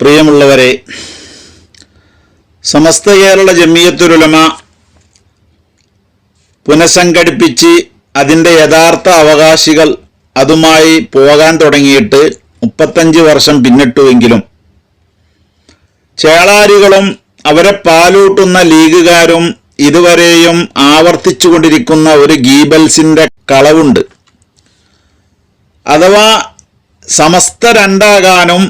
പ്രിയമുള്ളവരെ സമസ്ത കേരള ജമിയത്തുരുലമ പുനഃസംഘടിപ്പിച്ച് അതിന്റെ യഥാർത്ഥ അവകാശികൾ അതുമായി പോകാൻ തുടങ്ങിയിട്ട് മുപ്പത്തഞ്ച് വർഷം പിന്നിട്ടുവെങ്കിലും ചേളാരികളും അവരെ പാലൂട്ടുന്ന ലീഗുകാരും ഇതുവരെയും ആവർത്തിച്ചു കൊണ്ടിരിക്കുന്ന ഒരു ഗീബൽസിന്റെ കളവുണ്ട്. അഥവാ സമസ്ത രണ്ടാകാനും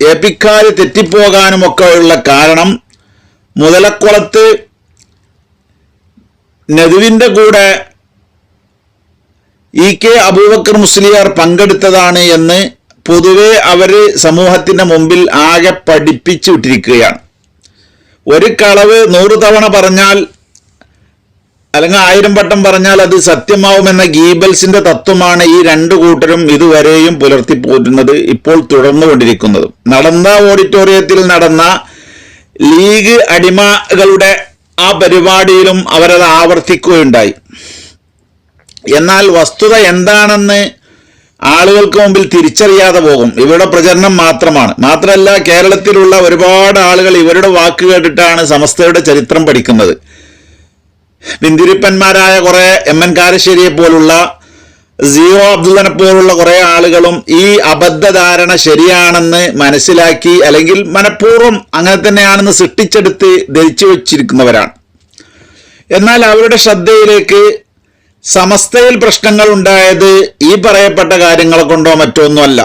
എപിക്കാര് തെറ്റിപ്പോകാനുമൊക്കെ ഉള്ള കാരണം മുതലക്കുളത്ത് നെതുവിന്റെ കൂടെ ഇ കെ അബൂബക്കർ മുസ്ലിയാർ പങ്കെടുത്തതാണ് എന്ന് പൊതുവെ അവർ സമൂഹത്തിന്റെ മുമ്പിൽ ആകെ പഠിപ്പിച്ചു വിട്ടിരിക്കുകയാണ്. ഒരു കളവ് നൂറ് തവണ പറഞ്ഞാൽ അല്ലെങ്കിൽ ആയിരം വട്ടം പറഞ്ഞാൽ അത് സത്യമാവുമെന്ന ഗീബൽസിന്റെ തത്വമാണ് ഈ രണ്ടു കൂട്ടരും ഇതുവരെയും പുലർത്തിപ്പോറ്റുന്നത് ഇപ്പോൾ തുടർന്നുകൊണ്ടിരിക്കുന്നത്. നടന്ന ഓഡിറ്റോറിയത്തിൽ നടന്ന ലീഗ് അടിമകളുടെ ആ പരിപാടിയിലും അവരത് ആവർത്തിക്കുകയുണ്ടായി. എന്നാൽ വസ്തുത എന്താണെന്ന് ആളുകൾക്ക് മുമ്പിൽ തിരിച്ചറിയാതെ പോകും. ഇവരുടെ പ്രചരണം മാത്രമാണ്. മാത്രമല്ല കേരളത്തിലുള്ള ഒരുപാട് ആളുകൾ ഇവരുടെ വാക്ക് കേട്ടിട്ടാണ് സമസ്തയുടെ ചരിത്രം പഠിക്കുന്നത്. പിന്തിരിപ്പന്മാരായ കുറെ എം എൻ കാരശ്ശേരിയെ പോലുള്ള സീറോ അബ്ദുള്ളനെ പോലുള്ള കുറെ ആളുകളും ഈ അബദ്ധധാരണ ശരിയാണെന്ന് മനസ്സിലാക്കി അല്ലെങ്കിൽ മനഃപൂർവം അങ്ങനെ തന്നെയാണെന്ന് സൃഷ്ടിച്ചെടുത്ത് ധരിച്ചു വച്ചിരിക്കുന്നവരാണ്. എന്നാൽ അവരുടെ ശ്രദ്ധയിലേക്ക് സമസ്തയിൽ പ്രശ്നങ്ങൾ ഉണ്ടായത് ഈ പറയപ്പെട്ട കാര്യങ്ങളെ കൊണ്ടോ മറ്റോ ഒന്നുമല്ല.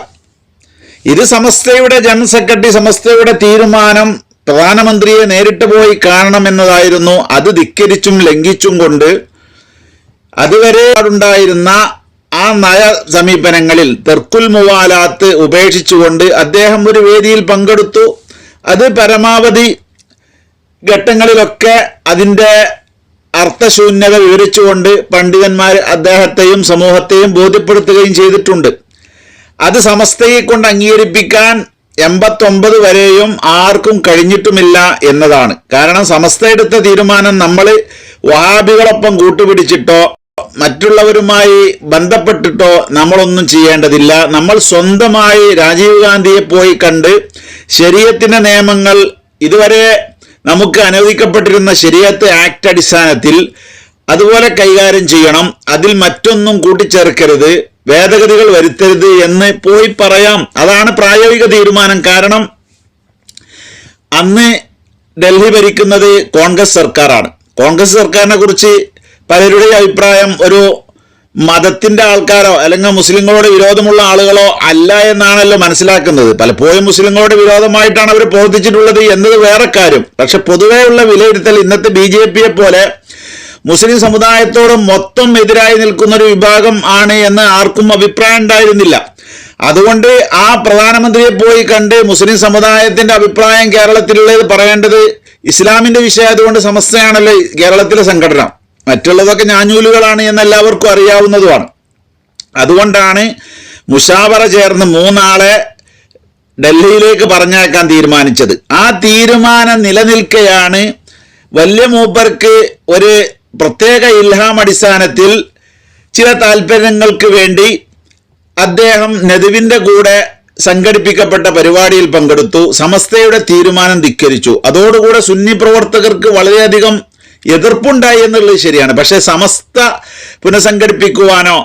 ഇത് സമസ്തയുടെ ജനറൽ സെക്രട്ടറി സമസ്തയുടെ തീരുമാനം പ്രധാനമന്ത്രിയെ നേരിട്ട് പോയി കാണണമെന്നതായിരുന്നു. അത് ധിക്കരിച്ചും ലംഘിച്ചും കൊണ്ട് അതുവരെ ഉണ്ടായിരുന്ന ആ നയ സമീപനങ്ങളിൽ തെർക്കുൽ മുവാലാത്ത് ഉപേക്ഷിച്ചുകൊണ്ട് അദ്ദേഹം ഒരു വേദിയിൽ പങ്കെടുത്തു. അത് പരമാവധി ഘട്ടങ്ങളിലൊക്കെ അതിന്റെ അർത്ഥശൂന്യത വിവരിച്ചുകൊണ്ട് പണ്ഡിതന്മാർ അദ്ദേഹത്തെയും സമൂഹത്തെയും ബോധ്യപ്പെടുത്തുകയും ചെയ്തിട്ടുണ്ട്. അത് സമസ്തയെ കൊണ്ട് അംഗീകരിപ്പിക്കാൻ എൺപത്തൊമ്പത് വരെയും ആർക്കും കഴിഞ്ഞിട്ടുമില്ല എന്നതാണ്. കാരണം സമസ്ത എടുത്ത തീരുമാനം നമ്മൾ വഹാബികളൊപ്പം കൂട്ടുപിടിച്ചിട്ടോ മറ്റുള്ളവരുമായി ബന്ധപ്പെട്ടിട്ടോ നമ്മളൊന്നും ചെയ്യേണ്ടതില്ല. നമ്മൾ സ്വന്തമായി രാജീവ് ഗാന്ധിയെ പോയി കണ്ട് ശരീരത്തിന്റെ നിയമങ്ങൾ ഇതുവരെ നമുക്ക് അനുവദിക്കപ്പെട്ടിരുന്ന ശരീരത്തെ ആക്ട് അടിസ്ഥാനത്തിൽ അതുപോലെ കൈകാര്യം ചെയ്യണം. അതിൽ മറ്റൊന്നും കൂട്ടിച്ചേർക്കരുത്. ഭേദഗതികൾ വരുത്തരുത് എന്ന് പോയി പറയാം. അതാണ് പ്രായോഗിക തീരുമാനം. കാരണം അന്ന് ഡൽഹി ഭരിക്കുന്നത് കോൺഗ്രസ് സർക്കാരാണ്. കോൺഗ്രസ് സർക്കാരിനെ കുറിച്ച് പലരുടെയും അഭിപ്രായം ഒരു മതത്തിന്റെ ആൾക്കാരോ അല്ലെങ്കിൽ മുസ്ലിങ്ങളോട് വിരോധമുള്ള ആളുകളോ അല്ല എന്നാണല്ലോ മനസ്സിലാക്കുന്നത്. പലപ്പോഴും മുസ്ലിങ്ങളോട് വിരോധമായിട്ടാണ് അവർ പ്രവർത്തിച്ചിട്ടുള്ളത് എന്നത് വേറെ കാര്യം. പക്ഷെ പൊതുവെയുള്ള വിലയിരുത്തൽ ഇന്നത്തെ ബി ജെ പിയെ പോലെ മുസ്ലിം സമുദായത്തോട് മൊത്തം എതിരായി നിൽക്കുന്ന ഒരു വിഭാഗം ആണ് എന്ന് ആർക്കും അഭിപ്രായം ഉണ്ടായിരുന്നില്ല. അതുകൊണ്ട് ആ പ്രധാനമന്ത്രിയെ പോയി കണ്ട് മുസ്ലിം സമുദായത്തിന്റെ അഭിപ്രായം കേരളത്തിലുള്ളത് പറയേണ്ടത് ഇസ്ലാമിന്റെ വിഷയമായതുകൊണ്ട് സമസ്തയാണല്ലോ കേരളത്തിലെ സംഘടന. മറ്റുള്ളതൊക്കെ ഞാഞ്ഞൂലുകളാണ് എന്ന് എല്ലാവർക്കും അറിയാവുന്നതുമാണ്. അതുകൊണ്ടാണ് മുഷാവറ ചേർന്ന് മൂന്നാളെ ഡൽഹിയിലേക്ക് പറഞ്ഞേക്കാൻ തീരുമാനിച്ചത്. ആ തീരുമാനം നിലനിൽക്കെയാണ് വലിയ മൂപ്പർക്ക് ഒരു പ്രത്യേക ഇൽഹാം അടിസ്ഥാനത്തിൽ ചില താല്പര്യങ്ങൾക്ക് വേണ്ടി അദ്ദേഹം നെതുവിന്റെ കൂടെ സംഘടിപ്പിക്കപ്പെട്ട പരിപാടിയിൽ പങ്കെടുത്തു. സമസ്തയുടെ തീരുമാനം ധിക്കരിച്ചു. അതോടുകൂടെ സുന്നി പ്രവർത്തകർക്ക് വളരെയധികം എതിർപ്പുണ്ടായി എന്നുള്ളത് ശരിയാണ്. പക്ഷേ സമസ്ത പുനഃസംഘടിപ്പിക്കുവാനോ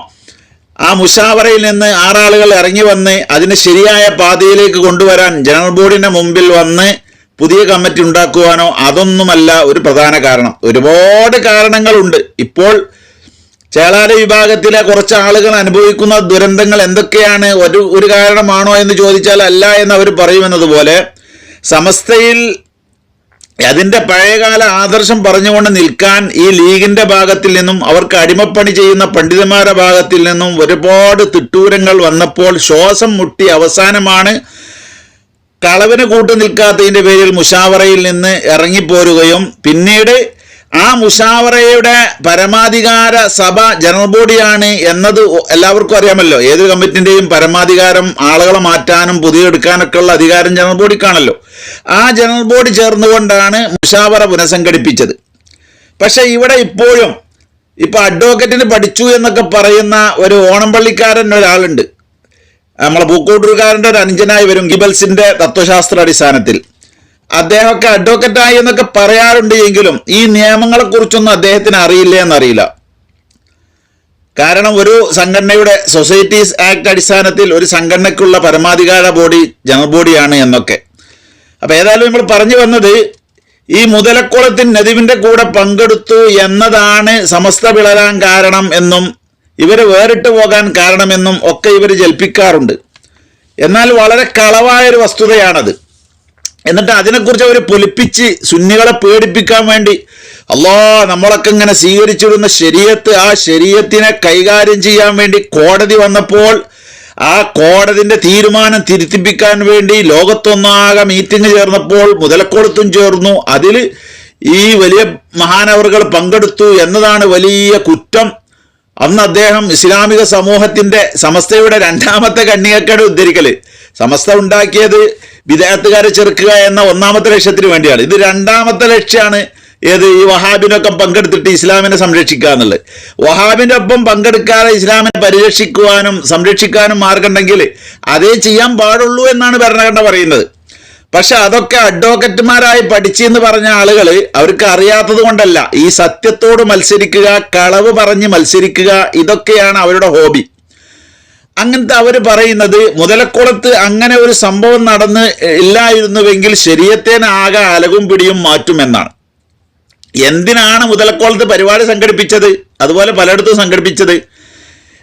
ആ മുഷാവറയിൽ നിന്ന് ആറാളുകൾ ഇറങ്ങി വന്ന് അതിനെ ശരിയായ പാതയിലേക്ക് കൊണ്ടുവരാൻ ജനറൽ ബോർഡിന്റെ മുമ്പിൽ വന്ന് പുതിയ കമ്മിറ്റി ഉണ്ടാക്കുവാനോ അതൊന്നുമല്ല ഒരു പ്രധാന കാരണം. ഒരുപാട് കാരണങ്ങളുണ്ട്. ഇപ്പോൾ ചേളാര വിഭാഗത്തിലെ കുറച്ച് ആളുകൾ അനുഭവിക്കുന്ന ദുരന്തങ്ങൾ എന്തൊക്കെയാണ്? ഒരു ഒരു കാരണമാണോ എന്ന് ചോദിച്ചാൽ അല്ല എന്ന് അവർ പറയുമെന്നതുപോലെ സമസ്തയിൽ അതിന്റെ പഴയകാല ആദർശം പറഞ്ഞുകൊണ്ട് നിൽക്കാൻ ഈ ലീഗിന്റെ ഭാഗത്തിൽ നിന്നും അവർക്ക് അടിമപ്പണി ചെയ്യുന്ന പണ്ഡിതന്മാരുടെ ഭാഗത്തിൽ നിന്നും ഒരുപാട് തിട്ടൂരങ്ങൾ വന്നപ്പോൾ ശ്വാസം മുട്ടി അവസാനമാണ് കളവിന് കൂട്ടു നിൽക്കാത്തതിന്റെ പേരിൽ മുഷാവറയിൽ നിന്ന് ഇറങ്ങിപ്പോരുകയും പിന്നീട് ആ മുഷാവറയുടെ പരമാധികാര സഭ ജനറൽ ബോഡിയാണ് എന്നത് എല്ലാവർക്കും അറിയാമല്ലോ. ഏത് കമ്മിറ്റിന്റെയും പരമാധികാരം ആളുകളെ മാറ്റാനും പുതിയ എടുക്കാനൊക്കെ ഉള്ള അധികാരം ജനറൽ ബോഡിക്കാണല്ലോ. ആ ജനറൽ ബോഡി ചേർന്നുകൊണ്ടാണ് മുഷാവറ പുനഃസംഘടിപ്പിച്ചത്. പക്ഷെ ഇവിടെ ഇപ്പോഴും ഇപ്പൊ അഡ്വക്കേറ്റിന് പഠിച്ചു എന്നൊക്കെ പറയുന്ന ഒരു ഓണംപള്ളിക്കാരൻ ഒരാളുണ്ട് നമ്മളെ പൂക്കോട്ടൂർക്കാരന്റെ ഒരു അനുജനായി വരും ഗിബൽസിന്റെ തത്വശാസ്ത്ര അടിസ്ഥാനത്തിൽ. അദ്ദേഹമൊക്കെ അഡ്വക്കറ്റായി എന്നൊക്കെ പറയാറുണ്ട് എങ്കിലും ഈ നിയമങ്ങളെക്കുറിച്ചൊന്നും അദ്ദേഹത്തിന് അറിയില്ല എന്നറിയില്ല. കാരണം ഒരു സംഘടനയുടെ സൊസൈറ്റീസ് ആക്ട് അടിസ്ഥാനത്തിൽ ഒരു സംഘടനയ്ക്കുള്ള പരമാധികാര ബോഡി ജനറൽ ബോഡിയാണ് എന്നൊക്കെ. അപ്പോൾ ഏതായാലും നമ്മൾ പറഞ്ഞു വന്നത് ഈ മുതലക്കുളത്തിൻ നദിവിന്റെ കൂടെ പങ്കെടുത്തു എന്നതാണ് സമസ്ത വിളരാൻ കാരണം എന്നും ഇവർ വേറിട്ട് പോകാൻ കാരണമെന്നും ഒക്കെ ഇവർ ജൽപ്പിക്കാറുണ്ട്. എന്നാൽ വളരെ കളവായൊരു വസ്തുതയാണത്. എന്നിട്ട് അതിനെക്കുറിച്ച് അവർ പൊലിപ്പിച്ച് സുന്നികളെ പേടിപ്പിക്കാൻ വേണ്ടി അല്ലോ നമ്മളൊക്കെ ഇങ്ങനെ സ്വീകരിച്ചിരുന്ന ശരീരത്ത് ആ ശരീരത്തിനെ കൈകാര്യം ചെയ്യാൻ വേണ്ടി കോടതി വന്നപ്പോൾ ആ കോടതിന്റെ തീരുമാനം തിരുത്തിപ്പിക്കാൻ വേണ്ടി ലോകത്തൊന്നാകെ മീറ്റിംഗ് ചേർന്നപ്പോൾ മുതലക്കോടത്തും ചേർന്നു. അതിൽ ഈ വലിയ മഹാനവറുകൾ പങ്കെടുത്തു എന്നതാണ് വലിയ കുറ്റം. അന്ന് അദ്ദേഹം ഇസ്ലാമിക സമൂഹത്തിന്റെ സമസ്തയുടെ രണ്ടാമത്തെ കണ്ണികക്കട ഉദ്ധരിക്കൽ. സമസ്ത ഉണ്ടാക്കിയത് വിദേഹത്തുകാരെ ചെറുക്കുക എന്ന ഒന്നാമത്തെ ലക്ഷ്യത്തിന് വേണ്ടിയാണ്. ഇത് രണ്ടാമത്തെ ലക്ഷ്യമാണ് ഏത്? ഈ വഹാബിനൊക്കെ പങ്കെടുത്തിട്ട് ഇസ്ലാമിനെ സംരക്ഷിക്കുക എന്നുള്ളത്. വഹാബിന്റെ ഒപ്പം പങ്കെടുക്കാതെ ഇസ്ലാമിനെ പരിരക്ഷിക്കുവാനും സംരക്ഷിക്കാനും മാർഗമുണ്ടെങ്കിൽ അതേ ചെയ്യാൻ പാടുള്ളൂ എന്നാണ് ഭരണഘടന പറയുന്നത്. പക്ഷെ അതൊക്കെ അഡ്വക്കറ്റുമാരായി പഠിച്ചെന്ന് പറഞ്ഞ ആളുകൾ അവർക്ക് അറിയാത്തത് കൊണ്ടല്ല. ഈ സത്യത്തോട് മത്സരിക്കുക കളവ് പറഞ്ഞ് മത്സരിക്കുക ഇതൊക്കെയാണ് അവരുടെ ഹോബി. അങ്ങനത്തെ അവർ പറയുന്നത് മുതലക്കുളത്ത് അങ്ങനെ ഒരു സംഭവം നടന്ന് ഇല്ലായിരുന്നുവെങ്കിൽ ശരീരത്തേനാകെ അലകും പിടിയും മാറ്റുമെന്നാണ് എന്തിനാണ് മുതലക്കുളത്ത് പരിപാടി സംഘടിപ്പിച്ചത്? അതുപോലെ പലയിടത്തും സംഘടിപ്പിച്ചത്.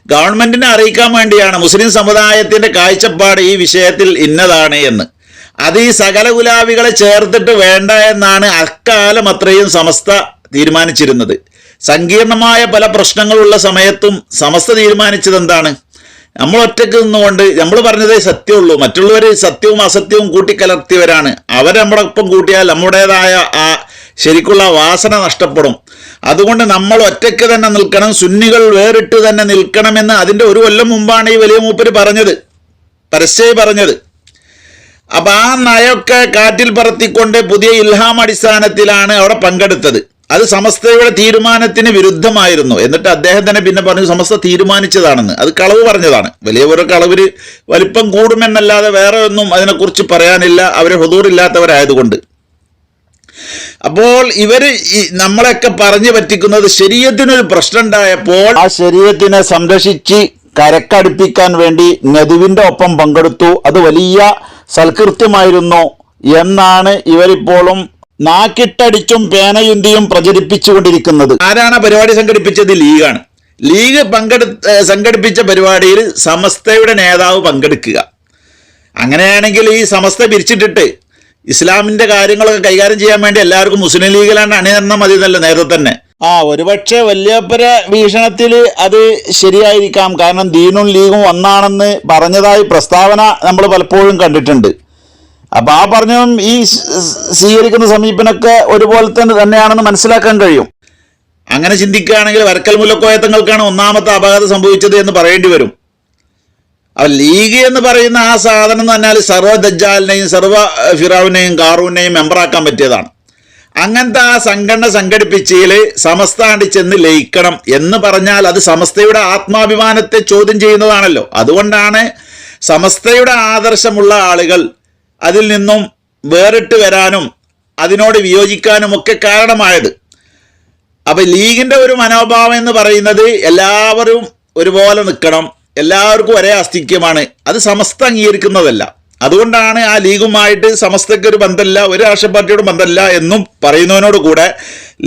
ഗവൺമെന്റിനെ അറിയിക്കാൻ വേണ്ടിയാണ് മുസ്ലിം സമുദായത്തിന്റെ കാഴ്ചപ്പാട് ഈ വിഷയത്തിൽ ഇന്നതാണ് എന്ന്. അത് ഈ സകല ഗുലാബികളെ ചേർത്തിട്ട് വേണ്ട എന്നാണ് അക്കാലം അത്രയും സമസ്ത തീരുമാനിച്ചിരുന്നത്. സങ്കീർണമായ പല പ്രശ്നങ്ങളുള്ള സമയത്തും സമസ്ത തീരുമാനിച്ചത് എന്താണ്? നമ്മൾ ഒറ്റയ്ക്ക് നിന്നുകൊണ്ട് നമ്മൾ പറഞ്ഞതേ സത്യമുള്ളൂ. മറ്റുള്ളവർ സത്യവും അസത്യവും കൂട്ടിക്കലർത്തിയവരാണ്. അവർ നമ്മുടെ ഒപ്പം കൂട്ടിയാൽ നമ്മുടേതായ ആ ശരിക്കുള്ള വാസന നഷ്ടപ്പെടും. അതുകൊണ്ട് നമ്മൾ ഒറ്റയ്ക്ക് തന്നെ നിൽക്കണം സുന്നികൾ വേറിട്ട് തന്നെ നിൽക്കണമെന്ന് അതിന്റെ ഒരു കൊല്ലം മുമ്പാണ് ഈ വലിയ മൂപ്പര് പറഞ്ഞത്. പരസ്യമായി പറഞ്ഞത്. അപ്പൊ ആ നയമൊക്കെ കാറ്റിൽ പറത്തിക്കൊണ്ട് പുതിയ ഇൽഹാം അടിസ്ഥാനത്തിലാണ് അവിടെ പങ്കെടുത്തത്. അത് സമസ്തയുടെ തീരുമാനത്തിന് വിരുദ്ധമായിരുന്നു. എന്നിട്ട് അദ്ദേഹം തന്നെ പിന്നെ പറഞ്ഞു സമസ്ത തീരുമാനിച്ചതാണെന്ന്. അത് കളവ് പറഞ്ഞതാണ്. വലിയ ഒരു കളവിന് വലിപ്പം കൂടുമെന്നല്ലാതെ വേറെ ഒന്നും അതിനെക്കുറിച്ച് പറയാനില്ല. അവർ ഹുദൂറില്ലാത്തവരായതുകൊണ്ട്. അപ്പോൾ ഇവർ ഈ നമ്മളെയൊക്കെ പറഞ്ഞു പറ്റിക്കുന്നത് ശരീരത്തിനൊരു പ്രശ്നം ഉണ്ടായപ്പോൾ ആ ശരീരത്തിനെ സംരക്ഷിച്ച് കരക്കടുപ്പിക്കാൻ വേണ്ടി നെതുവിന്റെ ഒപ്പം പങ്കെടുത്തു. അത് വലിയ സൽകൃത്യമായിരുന്നു എന്നാണ് ഇവരിപ്പോഴും നാക്കിട്ടടിച്ചും പേനയുന്തിയും പ്രചരിപ്പിച്ചുകൊണ്ടിരിക്കുന്നത്. ആരാണ് പരിപാടി സംഘടിപ്പിച്ചത്? ലീഗാണ്. ലീഗ് പങ്കെടു സംഘടിപ്പിച്ച പരിപാടിയിൽ സമസ്തയുടെ നേതാവ് പങ്കെടുക്കുക. അങ്ങനെയാണെങ്കിൽ ഈ സമസ്ത പിരിച്ചിട്ടിട്ട് ഇസ്ലാമിന്റെ കാര്യങ്ങളൊക്കെ കൈകാര്യം ചെയ്യാൻ വേണ്ടി എല്ലാവർക്കും മുസ്ലിം ലീഗിലാണ് അണിനിരണം മതി എന്നല്ല നേരത്തെ തന്നെ. ആ ഒരുപക്ഷെ വല്യപ്പര വീക്ഷണത്തിൽ അത് ശരിയായിരിക്കാം. കാരണം ദീനും ലീഗും ഒന്നാണെന്ന് പറഞ്ഞതായി പ്രസ്താവന നമ്മൾ പലപ്പോഴും കണ്ടിട്ടുണ്ട്. അപ്പോൾ ആ പറഞ്ഞതും ഈ സ്വീകരിക്കുന്ന സമീപനമൊക്കെ ഒരുപോലെ തന്നെ തന്നെയാണെന്ന് മനസ്സിലാക്കാൻ കഴിയും. അങ്ങനെ ചിന്തിക്കുകയാണെങ്കിൽ വരക്കൽ മുല്ലക്കോയത്തങ്ങൾക്കാണ് ഒന്നാമത്തെ അപകടം സംഭവിച്ചത് എന്ന് പറയേണ്ടി വരും. അപ്പം ലീഗ് എന്ന് പറയുന്ന ആ സാധനം എന്ന് പറഞ്ഞാൽ സർവ ദജ്ജാലിനെയും സർവ ഫിറാവിനെയും കാറൂനെയും മെമ്പറാക്കാൻ പറ്റിയതാണ്. അങ്ങനത്തെ ആ സംഘടന സംഘടിപ്പിച്ചതിൽ സമസ്താണ്ടി ചെന്ന് ലയിക്കണം എന്ന് പറഞ്ഞാൽ അത് സമസ്തയുടെ ആത്മാഭിമാനത്തെ ചോദ്യം ചെയ്യുന്നതാണല്ലോ. അതുകൊണ്ടാണ് സമസ്തയുടെ ആദർശമുള്ള ആളുകൾ അതിൽ നിന്നും വേറിട്ട് വരാനും അതിനോട് വിയോജിക്കാനും ഒക്കെ കാരണമായത്. അപ്പോൾ ലീഗിന്റെ ഒരു മനോഭാവം എന്ന് പറയുന്നത് എല്ലാവരും ഒരുപോലെ നിൽക്കണം എല്ലാവർക്കും ഒരേ ആസ്തിക്യമാണ്. അത് സമസ്ത അംഗീകരിക്കുന്നതല്ല. അതുകൊണ്ടാണ് ആ ലീഗുമായിട്ട് സമസ്തയ്ക്ക് ഒരു ബന്ധമില്ല ഒരു രാഷ്ട്രീയ പാർട്ടിയോട് ബന്ധമില്ല എന്നും പറയുന്നതിനോട് കൂടെ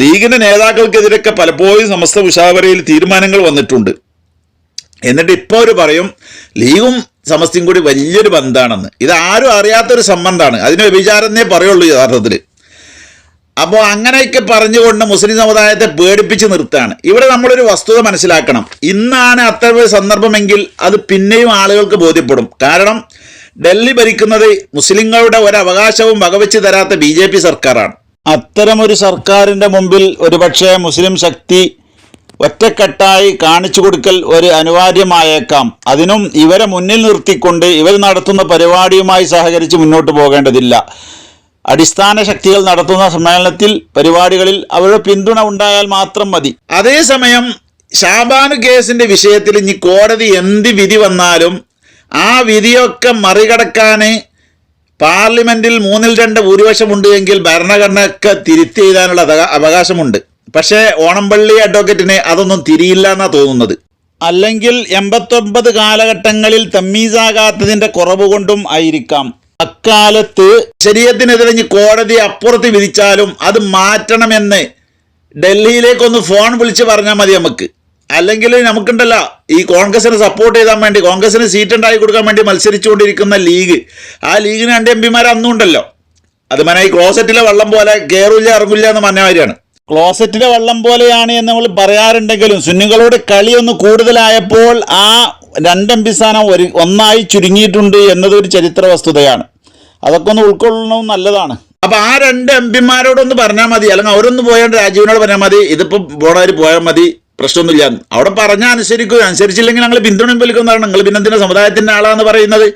ലീഗിന്റെ നേതാക്കൾക്കെതിരൊക്കെ പലപ്പോഴും സമസ്ത ഉഷാവരയിൽ തീരുമാനങ്ങൾ വന്നിട്ടുണ്ട്. എന്നിട്ട് ഇപ്പോൾ അവർ പറയും ലീഗും സമസ്തയും കൂടി വലിയൊരു ബന്ധമാണെന്ന് ഇത് ആരും അറിയാത്തൊരു സംബന്ധമാണ്. അതിന് വ്യഭിചാരന്നേ പറയുള്ളൂ യഥാർത്ഥത്തിൽ അപ്പോൾ അങ്ങനെയൊക്കെ പറഞ്ഞുകൊണ്ട് മുസ്ലിം സമുദായത്തെ പേടിപ്പിച്ച് നിർത്താണ് ഇവിടെ നമ്മളൊരു വസ്തുത മനസ്സിലാക്കണം. ഇന്നാണ് അത്തരം ഒരു സന്ദർഭമെങ്കിൽ അത് പിന്നെയും ആളുകൾക്ക് ബോധ്യപ്പെടും. കാരണം ഡൽഹി ഭരിക്കുന്നത് മുസ്ലിങ്ങളുടെ ഒരവകാശവും വകവെച്ച് തരാത്ത ബി ജെ പി സർക്കാരാണ്. അത്തരമൊരു സർക്കാരിന്റെ മുമ്പിൽ ഒരുപക്ഷെ മുസ്ലിം ശക്തി ഒറ്റക്കെട്ടായി കാണിച്ചു കൊടുക്കൽ ഒരു അനിവാര്യമായേക്കാം. അതിനും ഇവരെ മുന്നിൽ നിർത്തിക്കൊണ്ട് ഇവർ നടത്തുന്ന പരിപാടിയുമായി സഹകരിച്ച് മുന്നോട്ട് പോകേണ്ടതില്ല. അടിസ്ഥാന ശക്തികൾ നടത്തുന്ന സമ്മേളനത്തിൽ പരിപാടികളിൽ അവരുടെ പിന്തുണ ഉണ്ടായാൽ മാത്രം മതി. അതേസമയം ഷാബാനു കേസിന്റെ വിഷയത്തിൽ ഇനി കോടതി എന്ത് വിധി വന്നാലും ആ വിധിയൊക്കെ മറികടക്കാൻ പാർലമെന്റിൽ മൂന്നിൽ രണ്ട് ഭൂരിപക്ഷമുണ്ട് എങ്കിൽ ഭരണഘടനയൊക്കെ തിരുത്തി എഴുതാനുള്ള അവകാ- അവകാശമുണ്ട്. പക്ഷേ ഓണംപള്ളി അഡ്വക്കേറ്റിന് അതൊന്നും തിരിയില്ല എന്നാണ് തോന്നുന്നത്. അല്ലെങ്കിൽ എൺപത്തൊമ്പത് കാലഘട്ടങ്ങളിൽ തമ്മീസാകാത്തതിന്റെ കുറവ് കൊണ്ടും ആയിരിക്കാം. അക്കാലത്ത് ശരീരത്തിനെതിരെ കോടതി അപ്പുറത്ത് വിധിച്ചാലും അത് മാറ്റണമെന്ന് ഡൽഹിയിലേക്കൊന്ന് ഫോൺ വിളിച്ച് പറഞ്ഞാൽ മതി നമുക്ക്. അല്ലെങ്കിൽ നമുക്കുണ്ടല്ല ഈ കോൺഗ്രസിനെ സപ്പോർട്ട് ചെയ്താൻ വേണ്ടി കോൺഗ്രസിന് സീറ്റ് ഉണ്ടാക്കി കൊടുക്കാൻ വേണ്ടി മത്സരിച്ചുകൊണ്ടിരിക്കുന്ന ലീഗ്. ആ ലീഗിന് രണ്ട് എം പിമാർ അന്നും ഉണ്ടല്ലോ. അത് മന ഈ ക്ലോസറ്റിലെ വള്ളം പോലെ കയറില്ല ഇറങ്ങില്ല എന്ന് മാതിരിയാണ് ക്ലോസറ്റിലെ വള്ളം പോലെയാണ് എന്ന് നമ്മൾ പറയാറുണ്ടെങ്കിലും സുന്നികളോട് കളി ഒന്ന് കൂടുതലായപ്പോൾ ആ രണ്ട് എം പി സ്ഥാനം ഒരു ഒന്നായി ചുരുങ്ങിയിട്ടുണ്ട് എന്നതൊരു ചരിത്ര വസ്തുതയാണ്. അതൊക്കെ ഒന്ന് ഉൾക്കൊള്ളണം നല്ലതാണ്. അപ്പൊ ആ രണ്ട് എം പിമാരോടൊന്ന് പറഞ്ഞാൽ മതി. അല്ലെങ്കിൽ അവരൊന്ന് പോയാണ്ട് രാജീവിനോട് പറഞ്ഞാൽ മതി. ഇതിപ്പോ പോണവർ പോയാൽ മതി. പ്രശ്നമൊന്നുമില്ല. അവിടെ പറഞ്ഞാൽ അനുസരിക്കും. അനുസരിച്ചില്ലെങ്കിൽ ഞങ്ങൾ പിന്തുണയും വലിക്കുന്നതാണ് നിങ്ങൾ പിന്നെന്തിനാ സമുദായത്തിന്റെ ആളാന്ന് പറയുന്നത്?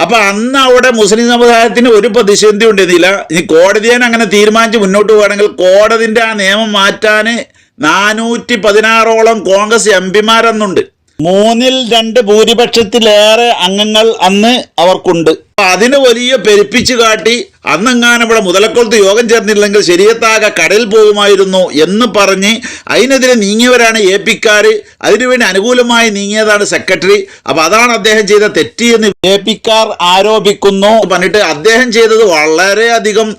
അപ്പോൾ അന്ന് അവിടെ മുസ്ലിം സമുദായത്തിന് ഒരു പ്രതിസന്ധി ഉണ്ടായിരുന്നില്ല. ഇനി കോടതിയെ അങ്ങനെ തീരുമാനിച്ച് മുന്നോട്ട് പോവുകയാണെങ്കിൽ കോടതിന്റെ ആ നിയമം മാറ്റാൻ നാനൂറ്റി പതിനാറോളം കോൺഗ്രസ് എം പിമാരെന്നുണ്ട്. മൂന്നിൽ രണ്ട് ഭൂരിപക്ഷത്തിലേറെ അംഗങ്ങൾ അന്ന് അവർക്കുണ്ട്. അപ്പൊ അതിന് വലിയ പെരുപ്പിച്ച് കാട്ടി അന്നെങ്ങാനും ഇവിടെ മുതലക്കുളത്ത് യോഗം ചേർന്നില്ലെങ്കിൽ ശരിയത്താകെ കടയിൽ പോകുമായിരുന്നു എന്ന് പറഞ്ഞ് അതിനെതിരെ നീങ്ങിയവരാണ് എ പിക്കാർ അതിനുവേണ്ടി അനുകൂലമായി നീങ്ങിയതാണ് സെക്രട്ടറി. അപ്പൊ അതാണ് അദ്ദേഹം ചെയ്ത തെറ്റ് എന്ന് എ പിക്കാർ ആരോപിക്കുന്നു. പറഞ്ഞിട്ട് അദ്ദേഹം ചെയ്തത് വളരെയധികം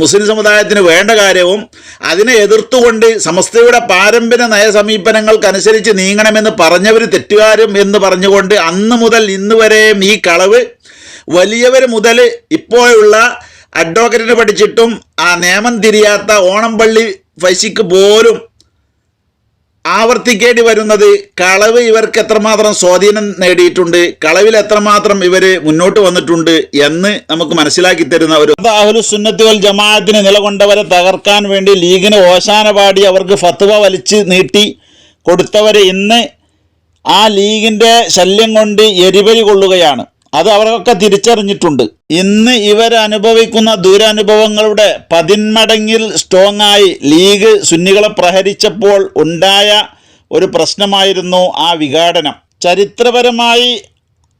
മുസ്ലിം സമുദായത്തിന് വേണ്ട കാര്യവും അതിനെ എതിർത്തുകൊണ്ട് സമസ്തയുടെ പാരമ്പര്യ നയസമീപനങ്ങൾക്കനുസരിച്ച് നീങ്ങണമെന്ന് പറഞ്ഞവർ തെറ്റുകാരും എന്ന് പറഞ്ഞുകൊണ്ട് അന്ന് മുതൽ ഇന്ന് വരെയും ഈ കളവ് വലിയവർ മുതൽ ഇപ്പോഴുള്ള അഡ്വക്കറ്റിന് പഠിച്ചിട്ടും ആ നിയമം തിരിയാത്ത ഓണംപള്ളി ഫൈസിക്ക് പോലും ആവർത്തിക്കേണ്ടി വരുന്നത് കളവ് ഇവർക്ക് എത്രമാത്രം സ്വാധീനം നേടിയിട്ടുണ്ട് കളവിൽ എത്രമാത്രം ഇവർ മുന്നോട്ട് വന്നിട്ടുണ്ട് എന്ന് നമുക്ക് മനസ്സിലാക്കി തരുന്ന ഒരു സുന്നത്തി സുന്നത്തുകൾ ജമാഅത്തിന് നിലകൊണ്ടവരെ തകർക്കാൻ വേണ്ടി ലീഗിന് ഓശാന പാടി അവർക്ക് ഫത്വ വലിച്ച് നീട്ടി കൊടുത്തവരെ ഇന്ന് ആ ലീഗിന്റെ ശല്യം കൊണ്ട് എരിവരി കൊള്ളുകയാണ്. അത് അവർക്കൊക്കെ തിരിച്ചറിഞ്ഞിട്ടുണ്ട്. ഇന്ന് ഇവരനുഭവിക്കുന്ന ദുരനുഭവങ്ങളുടെ പതിന്മടങ്ങിൽ സ്ട്രോങ് ആയി ലീഗ് സുന്നികളെ പ്രഹരിച്ചപ്പോൾ ഉണ്ടായ ഒരു പ്രശ്നമായിരുന്നു ആ വിഘാടനം. ചരിത്രപരമായി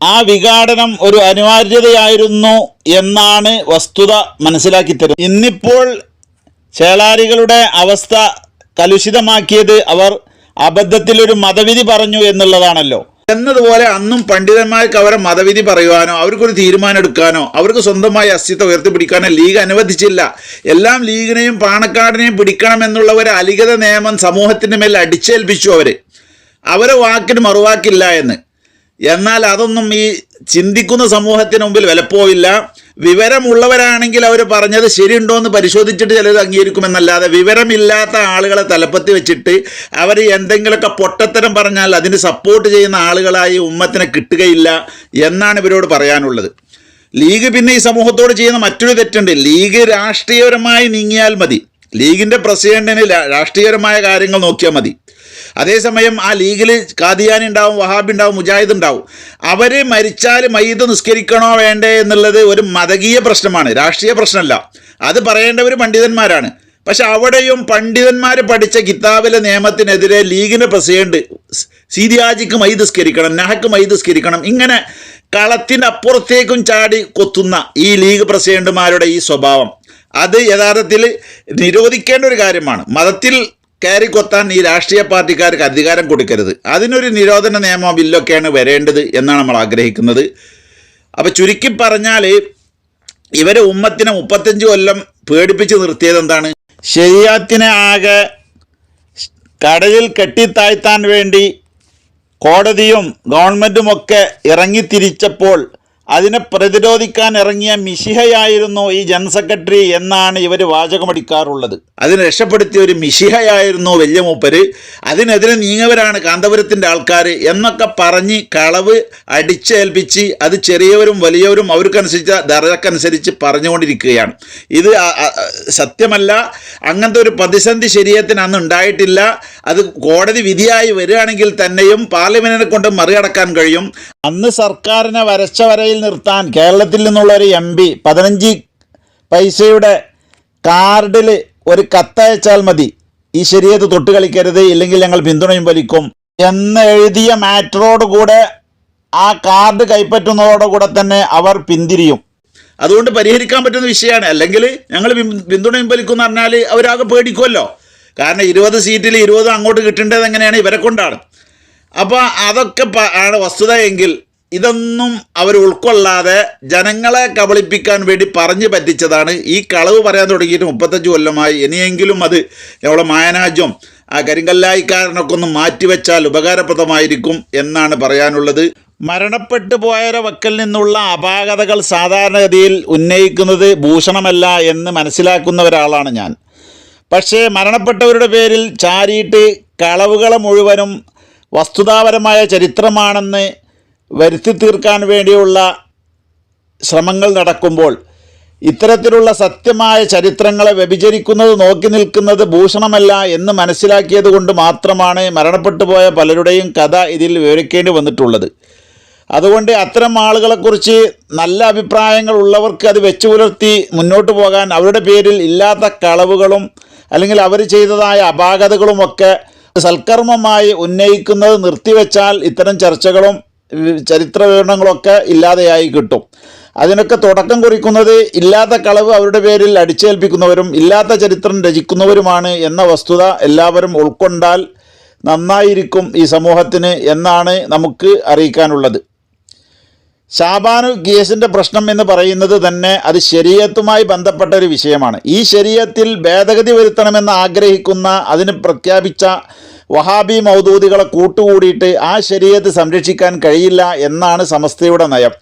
ആ വിഘാടനം ഒരു അനിവാര്യതയായിരുന്നു എന്നാണ് വസ്തുത മനസ്സിലാക്കി തരുന്നത് ഇന്നിപ്പോൾ ചേളാരികളുടെ അവസ്ഥ കലുഷിതമാക്കിയത് അവർ അബദ്ധത്തിലൊരു മതവിധി പറഞ്ഞു എന്നുള്ളതാണല്ലോ. എന്നതുപോലെ അന്നും പണ്ഡിതന്മാർക്ക് അവരെ മതവിധി പറയുവാനോ അവർക്കൊരു തീരുമാനം എടുക്കാനോ അവർക്ക് സ്വന്തമായി അസ്തിത്വം ഉയർത്തിപ്പിടിക്കാനോ ലീഗ് അനുവദിച്ചില്ല. എല്ലാം ലീഗിനെയും പാണക്കാടിനെയും പിടിക്കണമെന്നുള്ള ഒരു അലിഖിത നിയമം സമൂഹത്തിന്റെ മേൽ അടിച്ചേൽപ്പിച്ചു അവർ അവരെ വാക്കിന് മറുവാക്കില്ല എന്ന്. എന്നാൽ അതൊന്നും ഈ ചിന്തിക്കുന്ന സമൂഹത്തിന് മുമ്പിൽ വിലപ്പോവില്ല. വിവരമുള്ളവരാണെങ്കിൽ അവർ പറഞ്ഞത് ശരിയുണ്ടോ എന്ന് പരിശോധിച്ചിട്ട് ചിലത് അംഗീകരിക്കുമെന്നല്ലാതെ വിവരമില്ലാത്ത ആളുകളെ തലപ്പത്തി വെച്ചിട്ട് അവർ എന്തെങ്കിലുമൊക്കെ പൊട്ടത്തരം പറഞ്ഞാൽ അതിന് സപ്പോർട്ട് ചെയ്യുന്ന ആളുകളായി ഉമ്മത്തിനെ കിട്ടുകയില്ല എന്നാണ് ഇവരോട് പറയാനുള്ളത്. ലീഗ് പിന്നെ ഈ സമൂഹത്തോട് ചെയ്യുന്ന മറ്റൊരു തെറ്റുണ്ട്. ലീഗ് രാഷ്ട്രീയപരമായി നീങ്ങിയാൽ മതി. ലീഗിന്റെ പ്രസിഡന്റിന് രാഷ്ട്രീയപരമായ കാര്യങ്ങൾ നോക്കിയാൽ മതി. അതേസമയം ആ ലീഗിൽ കാദിയാനി ഉണ്ടാവും വഹാബി ഉണ്ടാവും മുജാഹിദ് ഉണ്ടാവും. അവർ മരിച്ചാൽ മയ്യത്ത് നിസ്കരിക്കണോ വേണ്ടേ എന്നുള്ളത് ഒരു മതകീയ പ്രശ്നമാണ് രാഷ്ട്രീയ പ്രശ്നമല്ല. അത് പറയേണ്ടവർ പണ്ഡിതന്മാരാണ്. പക്ഷെ അവിടെയും പണ്ഡിതന്മാർ പഠിച്ച കിതാബിലെ നിയമത്തിനെതിരെ ലീഗിന്റെ പ്രസിഡന്റ് സീരിയാജിക്ക് മൈ നിസ്കരിക്കണം നഹക്ക് മൈ നിസ്കരിക്കണം ഇങ്ങനെ കളത്തിന്റെ അപ്പുറത്തേക്കും ചാടി കൊത്തുന്ന ഈ ലീഗ് പ്രസിഡന്റുമാരുടെ ഈ സ്വഭാവം. അത് യഥാർത്ഥത്തിൽ നിരോധിക്കേണ്ട ഒരു കാര്യമാണ്. മതത്തിൽ കയറി കൊത്താൻ ഈ രാഷ്ട്രീയ പാർട്ടിക്കാർക്ക് അധികാരം കൊടുക്കരുത്. അതിനൊരു നിരോധന നിയമ ബില്ലൊക്കെയാണ് വരേണ്ടത് എന്നാണ് നമ്മൾ ആഗ്രഹിക്കുന്നത്. അപ്പോൾ ചുരുക്കി പറഞ്ഞാൽ ഇവരെ ഉമ്മത്തിനെ മുപ്പത്തഞ്ച് കൊല്ലം പേടിപ്പിച്ച് നിർത്തിയത് എന്താണ്? ശരിയാത്തിനെ ആകെ കടലിൽ കെട്ടിത്താഴ്ത്താൻ വേണ്ടി കോടതിയും ഗവൺമെന്റുമൊക്കെ ഇറങ്ങിത്തിരിച്ചപ്പോൾ അതിനെ പ്രതിരോധിക്കാൻ ഇറങ്ങിയ മിശിഹയായിരുന്നു ഈ ജനറൽ സെക്രട്ടറി എന്നാണ് ഇവർ വാചകമടിക്കാറുള്ളത്. അതിനെ രക്ഷപ്പെടുത്തിയ ഒരു മിശിഹയായിരുന്നു വലിയ മൂപ്പര്. അതിനെതിരെ നീങ്ങവരാണ് കാന്തപുരത്തിന്റെ ആൾക്കാർ എന്നൊക്കെ പറഞ്ഞ് കളവ് അടിച്ചേൽപ്പിച്ച് അത് ചെറിയവരും വലിയവരും അവർക്കനുസരിച്ച ദറക്കനുസരിച്ച് പറഞ്ഞുകൊണ്ടിരിക്കുകയാണ്. ഇത് സത്യമല്ല. അങ്ങനത്തെ ഒരു പ്രതിസന്ധി ശരീരത്തിന് അന്ന് ഉണ്ടായിട്ടില്ല. അത് കോടതി വിധിയായി വരികയാണെങ്കിൽ തന്നെയും പാർലമെന്റിനെ കൊണ്ട് മറികടക്കാൻ കഴിയും. അന്ന് സർക്കാരിനെ വരച്ച വരയിൽ നിർത്താൻ കേരളത്തിൽ നിന്നുള്ള ഒരു എം പി പതിനഞ്ച് പൈസയുടെ കാർഡിൽ ഒരു കത്തയച്ചാൽ മതി. ഈ ശരീരത്ത് തൊട്ട് കളിക്കരുത് ഇല്ലെങ്കിൽ ഞങ്ങൾ പിന്തുണയും വലിക്കും. എന്ന് എഴുതിയ മാറ്ററോട് കൂടെ ആ കാർഡ് കൈപ്പറ്റുന്നതോടുകൂടെ തന്നെ അവർ പിന്തിരിയും. അതുകൊണ്ട് പരിഹരിക്കാൻ പറ്റുന്ന വിഷയമാണ്. അല്ലെങ്കിൽ ഞങ്ങൾ പിന്തുണയും വലിക്കും എന്ന് പറഞ്ഞാൽ അവരാകെ പേടിക്കുമല്ലോ കാരണം ഇരുപത് സീറ്റിൽ ഇരുപത് അങ്ങോട്ട് കിട്ടേണ്ടത് എങ്ങനെയാണ്? ഇവരെ കൊണ്ടാണ്. അപ്പോൾ അതൊക്കെ ആണ് വസ്തുത എങ്കിൽ ഇതൊന്നും അവർ ഉൾക്കൊള്ളാതെ ജനങ്ങളെ കബളിപ്പിക്കാൻ വേണ്ടി പറഞ്ഞു പറ്റിച്ചതാണ്. ഈ കളവ് പറയാൻ തുടങ്ങിയിട്ട് മുപ്പത്തഞ്ച് കൊല്ലമായി. ഇനിയെങ്കിലും അത് നമ്മുടെ മായനാജ്യം ആ കരിങ്കല്ലായിക്കാരനൊക്കെ ഒന്ന് മാറ്റിവെച്ചാൽ ഉപകാരപ്രദമായിരിക്കും എന്നാണ് പറയാനുള്ളത്. മരണപ്പെട്ടു പോയവരെ വക്കൽ നിന്നുള്ള അപാകതകൾ സാധാരണഗതിയിൽ ഉന്നയിക്കുന്നത് ഭൂഷണമല്ല എന്ന് മനസ്സിലാക്കുന്ന ഒരാളാണ് ഞാൻ. പക്ഷേ മരണപ്പെട്ടവരുടെ പേരിൽ ചാരിയിട്ട് കളവുകളെ മുഴുവനും വസ്തുതാപരമായ ചരിത്രമാണെന്ന് വരുത്തി തീർക്കാൻ വേണ്ടിയുള്ള ശ്രമങ്ങൾ നടക്കുമ്പോൾ ഇത്തരത്തിലുള്ള സത്യമായ ചരിത്രങ്ങളെ വ്യഭിചരിക്കുന്നത് നോക്കി നിൽക്കുന്നത് ഭൂഷണമല്ല എന്ന് മനസ്സിലാക്കിയത് കൊണ്ട് മാത്രമാണ് മരണപ്പെട്ടു പോയ പലരുടെയും കഥ ഇതിൽ വിവരിക്കേണ്ടി വന്നിട്ടുള്ളത്. അതുകൊണ്ട് അത്തരം ആളുകളെക്കുറിച്ച് നല്ല അഭിപ്രായങ്ങൾ ഉള്ളവർക്ക് അത് വെച്ചു പുലർത്തി മുന്നോട്ട് പോകാൻ അവരുടെ പേരിൽ ഇല്ലാത്ത കളവുകളും അല്ലെങ്കിൽ അവർ ചെയ്തതായ അപാകതകളുമൊക്കെ സൽക്കർമ്മമായി ഉന്നയിക്കുന്നത് നിർത്തിവെച്ചാൽ ഇത്തരം ചർച്ചകളും ചരിത്ര വിവരണങ്ങളൊക്കെ ഇല്ലാതെയായി കിട്ടും. അതിനൊക്കെ തുടക്കം കുറിക്കുന്നത് ഇല്ലാത്ത കളവ് അവരുടെ പേരിൽ അടിച്ചേൽപ്പിക്കുന്നവരും ഇല്ലാത്ത ചരിത്രം രചിക്കുന്നവരുമാണ് എന്ന വസ്തുത എല്ലാവരും ഉൾക്കൊണ്ടാൽ നന്നായിരിക്കും ഈ സമൂഹത്തിന് എന്നാണ് നമുക്ക് അറിയിക്കാനുള്ളത്. ഷാബാനു കേസിന്റെ പ്രശ്നം എന്ന് പറയുന്നത് തന്നെ അത് ശരീരത്തുമായി ബന്ധപ്പെട്ട ഒരു വിഷയമാണ്. ഈ ശരീരത്തിൽ ഭേദഗതി വരുത്തണമെന്ന് ആഗ്രഹിക്കുന്ന അതിന് പ്രഖ്യാപിച്ച വഹാബി മൗദൂദികളെ കൂട്ടുകൂടിയിട്ട് ആ ശരീരത്ത് സംരക്ഷിക്കാൻ കഴിയില്ല എന്നാണ് സമസ്തയുടെ നയം.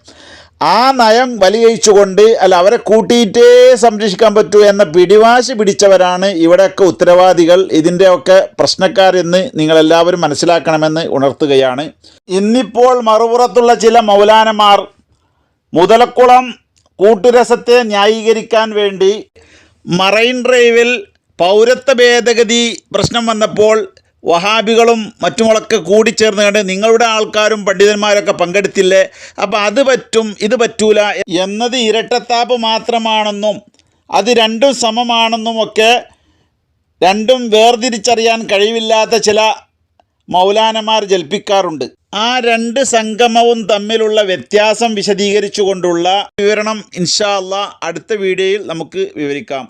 ആ നയം വലിയഴിച്ചുകൊണ്ട് അല്ല അവരെ കൂട്ടിയിട്ടേ സംരക്ഷിക്കാൻ പറ്റൂ എന്ന പിടിവാശി പിടിച്ചവരാണ് ഇവിടെയൊക്കെ ഉത്തരവാദികൾ. ഇതിന്റെയൊക്കെ പ്രശ്നക്കാരെന്ന് നിങ്ങളെല്ലാവരും മനസ്സിലാക്കണമെന്ന് ഉണർത്തുകയാണ്. ഇന്നിപ്പോൾ മറുപുറത്തുള്ള ചില മൗലാനമാർ മുതലക്കുളം കൂട്ടുരസത്തെ ന്യായീകരിക്കാൻ വേണ്ടി മറൈൻ ഡ്രൈവിൽ പൗരത്വ ഭേദഗതി പ്രശ്നം വന്നപ്പോൾ വഹാബികളും മറ്റുമൊക്കെ കൂടിച്ചേർന്ന് കണ്ട് നിങ്ങളുടെ ആൾക്കാരും പണ്ഡിതന്മാരൊക്കെ പങ്കെടുത്തില്ലേ? അപ്പോൾ അത് പറ്റും ഇത് പറ്റൂല എന്നത് ഇരട്ടത്താപ്പ് മാത്രമാണെന്നും അത് രണ്ടും സമമാണെന്നും ഒക്കെ രണ്ടും വേർതിരിച്ചറിയാൻ കഴിവില്ലാത്ത ചില മൗലാനമാർ ജൽപ്പിക്കാറുണ്ട്. ആ രണ്ട് സംഗമവും തമ്മിലുള്ള വ്യത്യാസം വിശദീകരിച്ചുകൊണ്ടുള്ള വിവരണം ഇൻഷാല്ല അടുത്ത വീഡിയോയിൽ നമുക്ക് വിവരിക്കാം.